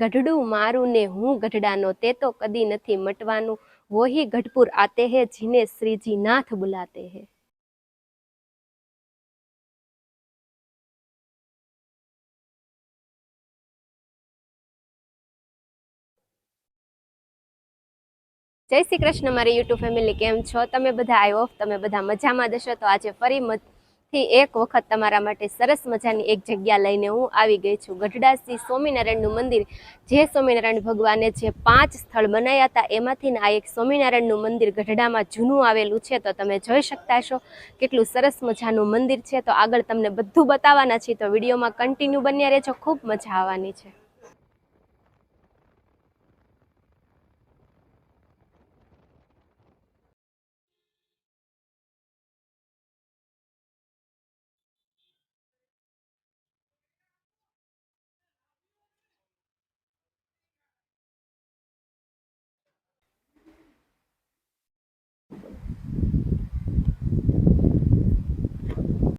ગઢડું મારું ને હું ગઢડાનો, તે તો કદી નથી મટવાનું. વોહી ગઢપુર આતે હે, જીને શ્રીજી નાથ બુલાતે હે. જય શ્રી કૃષ્ણ મારી યુટ્યુબ ફેમિલી, કેમ છો? તમે બધા આઈ તમે બધા મજામાં દશો તો આજે ફરી થી એક વખત તમારા માટે સરસ મજાની એક જગ્યા લઈને હું આવી ગઈ છું. ગઢડા શ્રી સ્વામિનારાયણનું મંદિર, જે સ્વામિનારાયણ ભગવાને જે પાંચ સ્થળ બનાવ્યા હતા, એમાંથી આ એક સ્વામિનારાયણનું મંદિર ગઢડામાં જૂનું આવેલું છે, તો તમે જોઈ શકતા છો કેટલું સરસ મજાનું મંદિર છે. તો આગળ તમને બધું બતાવવાના છીએ, તો વિડીયોમાં કન્ટિન્યુ બન્યા રહેજો. ખૂબ મજા આવવાની છે.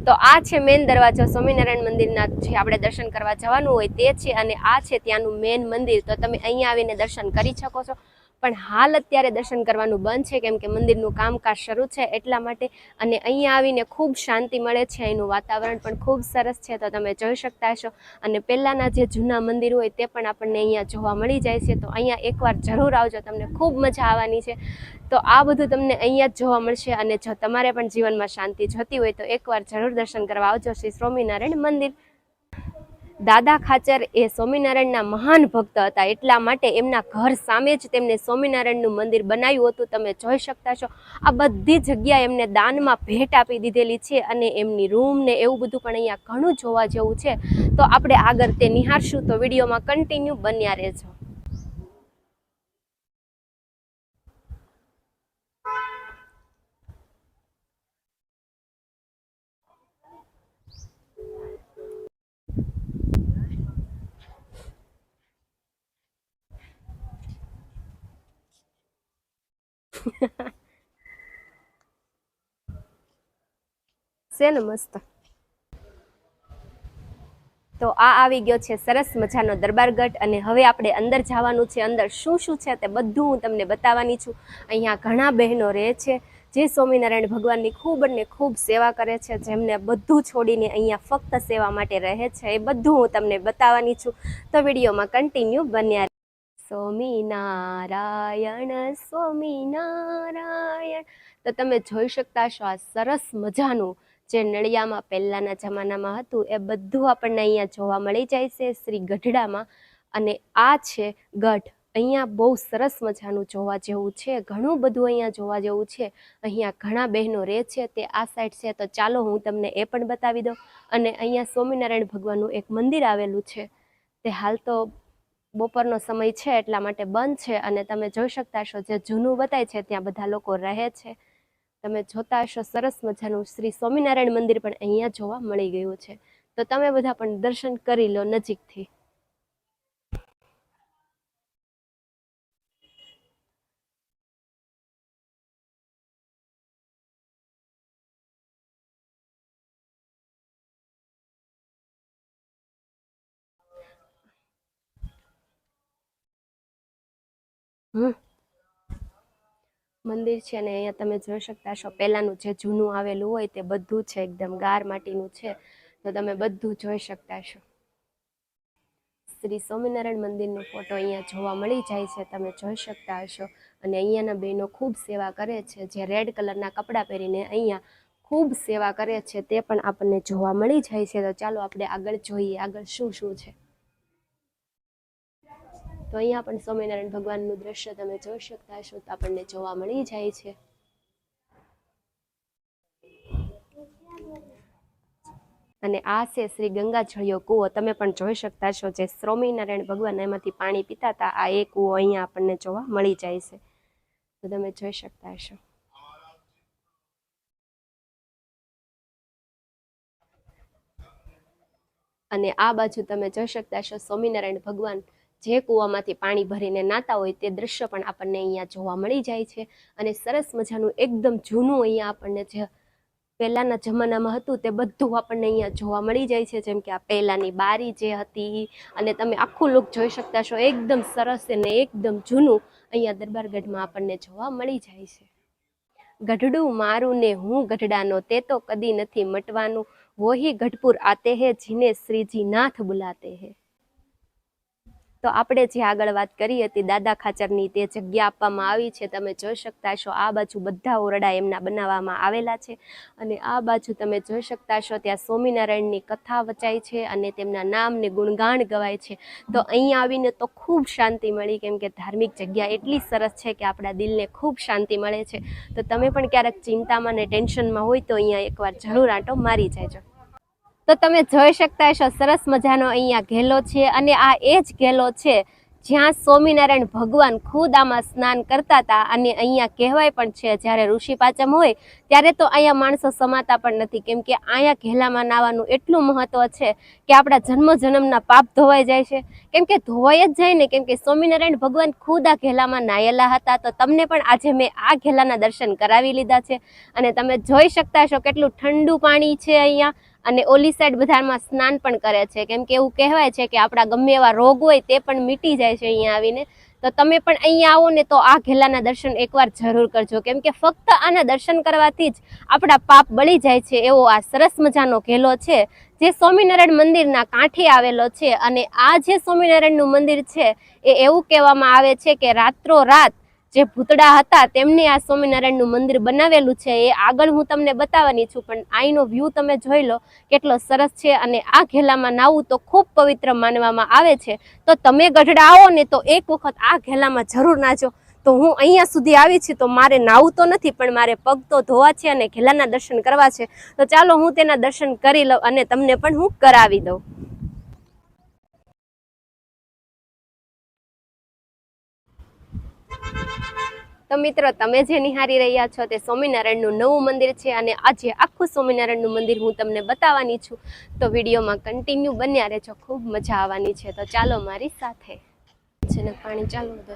તો આ છે મેન દરવાજો સ્વામિનારાયણ મંદિરના જે આપણે દર્શન કરવા જવાનું હોય તે છે અને આ છે ત્યાંનું મેન મંદિર. તો તમે અહીંયા આવીને દર્શન કરી શકો છો. પણ હાલ અત્યારે દર્શન કરવાનું બંધ છે, કેમ કે મંદિરનું કામકાજ શરૂ છે એટલા માટે અને અહીંયા આવીને ખૂબ શાંતિ મળે છે, અહીંનું વાતાવરણ પણ ખૂબ સરસ છે, તો તમે જોઈ શકતા હશો. અને પહેલાંના જે જૂના મંદિર હોય તે પણ આપણને અહીંયા જોવા મળી જાય છે, તો અહીંયા એકવાર જરૂર આવજો, તમને ખૂબ મજા આવવાની છે. તો આ બધું તમને અહીંયા જ જોવા મળશે અને જો તમારે પણ જીવનમાં શાંતિ જોતી હોય તો એકવાર જરૂર દર્શન કરવા આવજો શ્રી સ્વામિનારાયણ મંદિર. દાદા ખાચર એ સ્વામિનારાયણના મહાન ભક્ત હતા. એટલા માટે એમના ઘર સામે જ તેમને સ્વામિનારાયણનું મંદિર બનાવ્યું હતું. તમે જોઈ શકતા છો, આ બધી જગ્યા એમને દાનમાં ભેટ આપી દીધેલી છે અને એમની રૂમ ને એવું બધું પણ અહીંયા ઘણું જોવા જેવું છે. તો આપણે આગળ તે નિહાળશું તો વિડીયોમાં કન્ટિન્યુ બન્યા રહેજો. છે ને મસ્ત. તો આ આવી ગયો છે સરસ મજાનો દરબારગઢ અને હવે આપણે અંદર જવાનું છે, અંદર શું શું છે તે બધું હું તમને બતાવવાની છું. અહીંયા ઘણા બહેનો રહે છે, જે સ્વામિનારાયણ ભગવાનની ખૂબ અને ખૂબ સેવા કરે છે, જેમને બધું છોડીને અહીંયા ફક્ત સેવા માટે રહે છે, એ બધું હું તમને બતાવવાની છું. તો વિડીયોમાં કન્ટિન્યુ બન્યા સ્વામિનારાયણ સ્વામિનારાયણ. તો તમે જોઈ શકતા છો આ સરસ મજાનું જે નળિયામાં પહેલાંના જમાનામાં હતું, એ બધું આપણને અહીંયા જોવા મળી જાય છે શ્રી ગઢડામાં. અને આ છે ગઢ. અહીંયા બહુ સરસ મજાનું જોવા જેવું છે, ઘણું બધું અહીંયા જોવા જેવું છે. અહીંયા ઘણા બહેનો રહે છે તે આ સાઈડ છે, તો ચાલો હું તમને એ પણ બતાવી દઉં. અને અહીંયા સ્વામિનારાયણ ભગવાનનું એક મંદિર આવેલું છે. તે હાલ તો બપોરનો સમય છે એટલા માટે બંધ છે અને તમે જોઈ શકતા છો જે જૂનું બતાય છે ત્યાં બધા લોકો રહે છે. તમે જોતા હશો સરસ મજાનું શ્રી સ્વામિનારાયણ મંદિર પણ અહીંયા જોવા મળી ગયું છે. તો તમે બધા પણ દર્શન કરી લો નજીકથી. મંદિર છે ને અહીંયા તમે જોઈ શકતા છો પહેલાંનું જે જૂનું આવેલું હોય તે બધું છે, એકદમ ગાર માટીનું છે. તો તમે બધું જોઈ શકતા છો શ્રી સ્વામિનારાયણ મંદિરનો ફોટો અહીંયા જોવા મળી જાય છે. તમે જોઈ શકતા હશો. અને અહીંયાના બહેનો ખૂબ સેવા કરે છે. જે રેડ કલરના કપડાં પહેરીને અહીંયા ખૂબ સેવા કરે છે. તે પણ આપણને જોવા મળી જાય છે. તો ચાલો આપણે આગળ જોઈએ. આગળ શું શું છે? તો અહીંયા પણ સ્વામિનારાયણ ભગવાનનું દ્રશ્ય તમે જોઈ શકતા હશો તો આપણને જોવા મળી જાય છે. અને આ છે શ્રી ગંગાજળિયો કૂવો. તમે પણ જોઈ શકતા છો જે સ્વામિનારાયણ ભગવાન એમાંથી પાણી પીતા હતા. આ એ કૂવો અહીંયા આપણને જોવા મળી જાય છે. તો તમે જોઈ શકતા હશો. અને આ બાજુ તમે જોઈ શકતા છો સ્વામિનારાયણ ભગવાન જે કૂવામાંથી પાણી ભરીને નાતા હોય તે દ્રશ્ય પણ આપણને અહીંયા જોવા મળી જાય છે અને સરસ મજાનું એકદમ જૂનું અહીંયા આપણને જે પહેલાના જમાનામાં હતું તે બધું આપણને અહીંયા જોવા મળી જાય છે. જેમ કે આ પહેલાની બારી જે હતી અને તમે આખું લુક જોઈ શકતા છો એકદમ સરસ અને એકદમ જૂનું અહીંયા દરબારગઢમાં આપણને જોવા મળી જાય છે. ગઢડું મારું ને હું ગઢડાનો તે તો કદી નથી મટવાનું, વોહી ગઢપુર આતે હે, જીને શ્રીજી નાથ બુલાતે હે. તો આપણે જે આગળ વાત કરી હતી, દાદા ખાચરની તે જગ્યા આપવામાં આવી છે, તમે જોઈ શકતા છો આ બાજુ બધા ઓરડા એમના બનાવવામાં આવેલા છે. અને આ બાજુ તમે જોઈ શકતા છો ત્યાં સ્વામિનારાયણની કથા વચાય છે અને તેમના નામને ગુણગાન ગવાય છે. તો અહીંયા આવીને તો ખૂબ શાંતિ મળી, કેમ કે ધાર્મિક જગ્યા એટલી સરસ છે કે આપણા દિલને ખૂબ શાંતિ મળે છે. તો તમે પણ ક્યારેક ચિંતામાં ને ટેન્શનમાં હોય તો અહીંયા એકવાર જરૂર આંટો, મારી જાયજો તો તમે જોઈ શકતા હશો, સરસ મજાનો અહીંયા ઘેલો છે અને આ એ જ ઘેલો છે જ્યાં સ્વામિનારાયણ ભગવાન ખુદ આમાં સ્નાન કરતા હતા અને અહીંયા કહેવાય પણ છે, જ્યારે ઋષિ પાચમ હોય ત્યારે તો અહીંયા માણસો સમાતા પણ નથી. કેમ કે અહીંયા ઘેલામાં નાવાનું એટલું મહત્વ છે કે આપણા જન્મ જન્મના પાપ ધોવાઈ જાય છે. કેમ કે ધોવાઈ જ જાય ને, કેમ કે સ્વામિનારાયણ ભગવાન ખુદ આ ઘેલામાં નાયેલા હતા, તો તમને પણ આજે મેં આ ઘેલાના દર્શન કરાવી લીધા છે. અને તમે જોઈ શકતા હશો કેટલું ઠંડુ પાણી છે અહીંયા. અને ઓલી સાઈડ બધામાં સ્નાન પણ કરે છે. કેમ કે એવું કહેવાય છે કે આપણા ગમે એવા રોગ હોય તે પણ મીટી જાય છે અહીંયા આવીને. તો તમે પણ અહીંયા આવો ને તો આ ઘેલાના દર્શન એકવાર જરૂર કરજો. કેમ કે ફક્ત આના દર્શન કરવાથી જ આપણા પાપ બળી જાય છે એવો આ સરસ મજાનો ઘેલો છે. જે સ્વામિનારાયણ મંદિરના કાંઠે આવેલો છે અને આ જે સ્વામિનારાયણનું મંદિર છે એ એવું કહેવામાં આવે છે કે રાત્રો રાત જે ભૂતડા હતા તેમને આ સ્વામિનારાયણનું મંદિર બનાવેલું છે, એ આગળ હું તમને બતાવવાની છું, પણ અહીંનો વ્યૂ તમે જોઈ લો, કેટલો સરસ છે અને આ ઘેલામાં નાવું તો ખૂબ પવિત્ર માનવામાં આવે છે. તો તમે ગઢડા આવો ને તો એક વખત આ ઘેલામાં જરૂર નાજો. તો હું અહીંયા સુધી આવી છું, તો મારે નાવું તો નથી, પણ મારે પગ તો ધોવા છે અને ઘેલાના દર્શન કરવા છે. તો ચાલો હું તેના દર્શન કરી લઉં અને તમને પણ હું કરાવી દઉં. તો મિત્રો, તમે જે નિહારી રહ્યા છો તે સ્વામિનારાયણનું નવું મંદિર છે અને આજે આખું સ્વામિનારાયણનું મંદિર હું તમને બતાવવાની છું. તો વિડીયોમાં કન્ટિન્યુ બન્યા રહેજો, ખૂબ મજા આવવાની છે. તો ચાલો મારી સાથે. છે ને, પાણી ચાલુ દે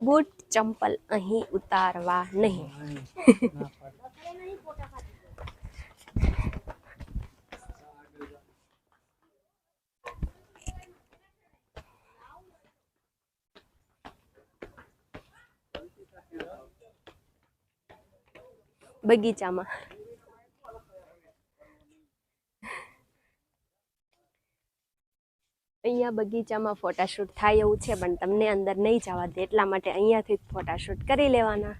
બૂટ ચંપલ અહીં ઉતારવા નહીં. બગીચામાં અહીંયા બગીચામાં ફોટાશૂટ થાય એવું છે, પણ તમને અંદર નહીં જવા દે. એટલા માટે અહીંયાથી જ ફોટાશૂટ કરી લેવાના.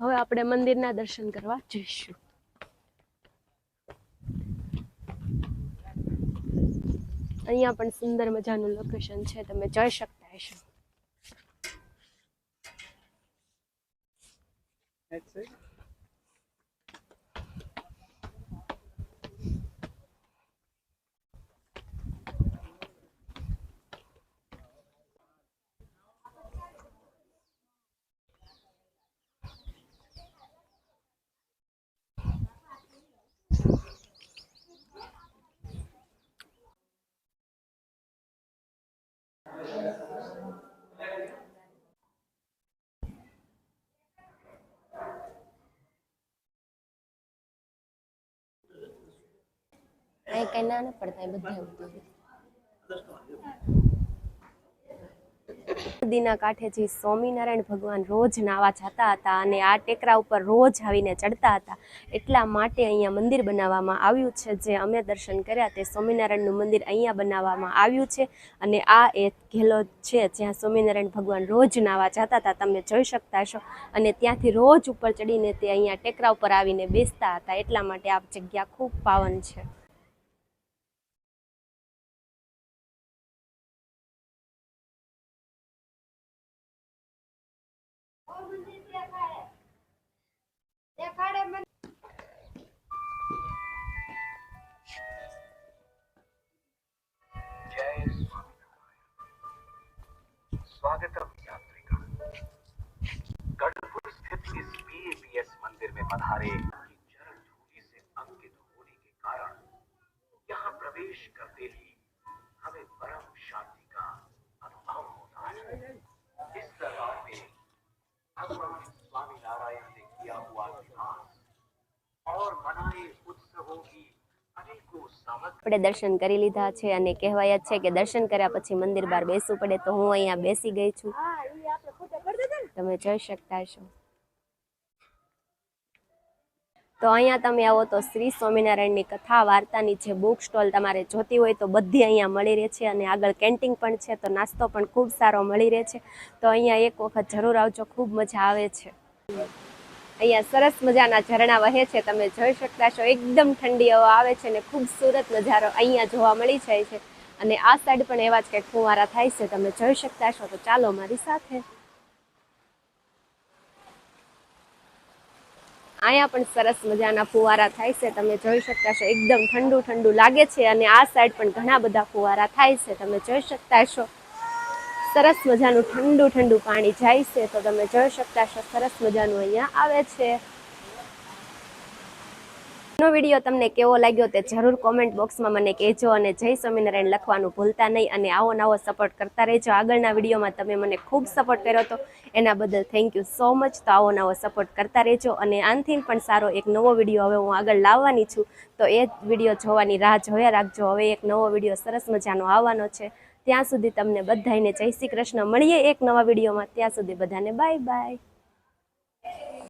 હવે આપણે મંદિરના દર્શન કરવા જઈશું. અહીંયા પણ સુંદર મજાનું લોકેશન છે, તમે જઈ શકતા હશો. અહીં કઈ ના ના પડતા બધા નદીના કાંઠે જે સ્વામિનારાયણ ભગવાન રોજ નાવા જતા હતા અને આ ટેકરા ઉપર રોજ આવીને ચડતા હતા, એટલા માટે અહીંયા મંદિર બનાવવામાં આવ્યું છે. જે અમે દર્શન કર્યા તે સ્વામિનારાયણનું મંદિર અહીંયા બનાવવામાં આવ્યું છે અને આ એક ઘેલો છે જ્યાં સ્વામિનારાયણ ભગવાન રોજ નાવા જતા હતા. તમે જોઈ શકતા હશો. અને ત્યાંથી રોજ ઉપર ચડીને તે અહીંયા ટેકરા ઉપર આવીને બેસતા હતા. એટલા માટે આ જગ્યા ખૂબ પાવન છે. स्वागतम यात्रिका। गढ़पुर स्थित इस बीएपीएस मंदिर में पधारे चरण धूलि से अंकित होने के कारण यहाँ प्रवेश करते ही हमें परम शांति का अनुभव होता है। इस दरबार में भगवान स्वामीनारायण ने किया हुआ આપણે દર્શન કરી લીધા છે અને કહેવાય જ છે કે દર્શન કર્યા પછી મંદિર બહાર બેસવું પડે તો હું અહીંયા બેસી ગઈ છું. તમે જોઈ શકતા છો. તો અહીંયા તમે આવો તો શ્રી સ્વામિનારાયણની કથા, વાર્તાની જે બુક સ્ટોલ તમારે જોતી હોય તો બધી અહીંયા મળી રહે છે અને આગળ કેન્ટીન પણ છે તો નાસ્તો પણ ખૂબ સારો મળી રહે છે. તો અહીંયા એક વખત જરૂર આવજો, ખૂબ મજા આવે છે. અહીંયા સરસ મજાના ઝરણા વહે છે, તમે જોઈ શકતા છો. એકદમ ઠંડી હવા આવે છે અને ખૂબસૂરત નજારો અહીંયા જોવા મળી જાય છે. અને આ સાઈડ પણ એવા જ કંઈક ફુવારા થાય છે, તમે જોઈ શકતા છો. તો ચાલો મારી સાથે. અહીંયા પણ સરસ મજાના ફુવારા થાય છે, તમે જોઈ શકતા છો. એકદમ ઠંડુ ઠંડુ લાગે છે અને આ સાઈડ પણ ઘણા બધા ફુવારા થાય છે, તમે જોઈ શકતા છો. સરસ મજાનું ઠંડુ ઠંડુ પાણી જાય છે, તો તમે જોઈ શકતા છો, સરસ મજાનું અહીંયા આવે છે. નો વીડિયો તમને કેવો લાગ્યો તે જરૂર કોમેન્ટ બોક્સમાં મને કહેજો અને જય સ્વામિનારાયણ લખવાનું ભૂલતા નહીં અને આવો નવો સપોર્ટ કરતા રહેજો. આગળના વિડીયોમાં તમે મને ખૂબ સપોર્ટ કર્યો હતો એના બદલ થેન્ક યુ સો મચ તો આવો નવો સપોર્ટ કરતા રહેજો અને આનથી પણ સારો એક નવો વીડિયો હવે હું આગળ લાવવાની છું. તો એ વીડિયો જોવાની રાહ જોયા રાખજો. હવે એક નવો વીડિયો સરસ મજાનો આવવાનો છે. ત્યાં સુધી તમને બધાને જય શ્રી કૃષ્ણ. મળીએ એક નવા વિડીયોમાં. ત્યાં સુધી બધાને બાય બાય.